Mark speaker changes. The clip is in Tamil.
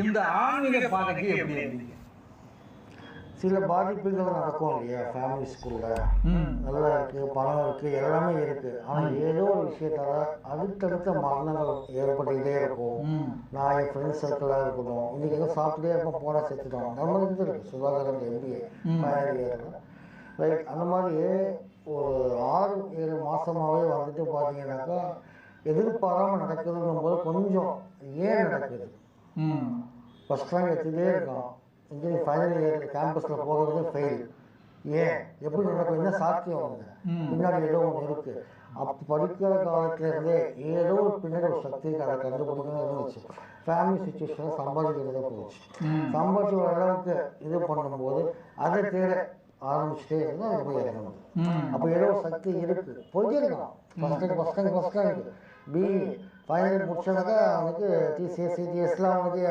Speaker 1: இந்த ஆன்மீக பாதைக்கு எப்படி இருந்தீங்க
Speaker 2: சில பாதிப்புகள் நடக்கும் இல்லையா ஃபேமிலிஸ்குள்ள நல்லா இருக்கு பணம் இருக்கு எல்லாமே இருக்கு. ஆனால் ஏதோ ஒரு விஷயத்தால அடுத்தடுத்த மரணங்கள் ஏற்பட்டுக்கிட்டே இருக்கும். நான் என் ஃப்ரெண்ட்ஸ் சர்க்கிளாக இருக்கணும் இன்னைக்கு ஏதோ சாப்பிட்டே இருப்போம் போனால் செத்துட்டோம். நம்ம இருந்து இருக்கு சுகாதாரம் எம்பிஏ ரைட் அந்த மாதிரி ஒரு ஆறு ஏழு மாதமாகவே வந்துட்டு பார்த்தீங்கன்னாக்கா எதிர்பாராமல் நடக்குதுங்கும் போது கொஞ்சம் ஏன் நடக்குது? ஃபஸ்ட் ரேங்க் எடுத்துகிட்டே இருக்கான் இன்ஜினியரிங் ஃபைனல் இயர் கேம்பஸில் போகிறது ஃபெயில் ஏன்? எப்படி நடக்கும்? என்ன சாத்தியம் அவங்க. பின்னாடி ஏதோ ஒன்று இருக்கு. அப்போ படிக்கிற காலத்துல இருந்தே ஏதோ ஒரு பின்னாடி ஒரு சக்தி அதை கண்டுபிடிக்கணும் இருந்துச்சு. ஃபேமிலி சுச்சுவேஷனில் சம்பாதிக்கிறத போச்சு. சம்பாதிச்சு ஒரு அளவுக்கு இது பண்ணும்போது அதை தேட ஆரம்பிச்சுட்டே இருந்தால் அது போய் இறங்கணும்
Speaker 1: ம்.
Speaker 2: அப்போ ஏதோ ஒரு சக்தி இருக்கு. போயிட்டே இருக்கலாம். First rank first rank first rank B final தான் அவனுக்கு டிசிஎஸ் சிடிஎஸ்லாம் அவனுக்கு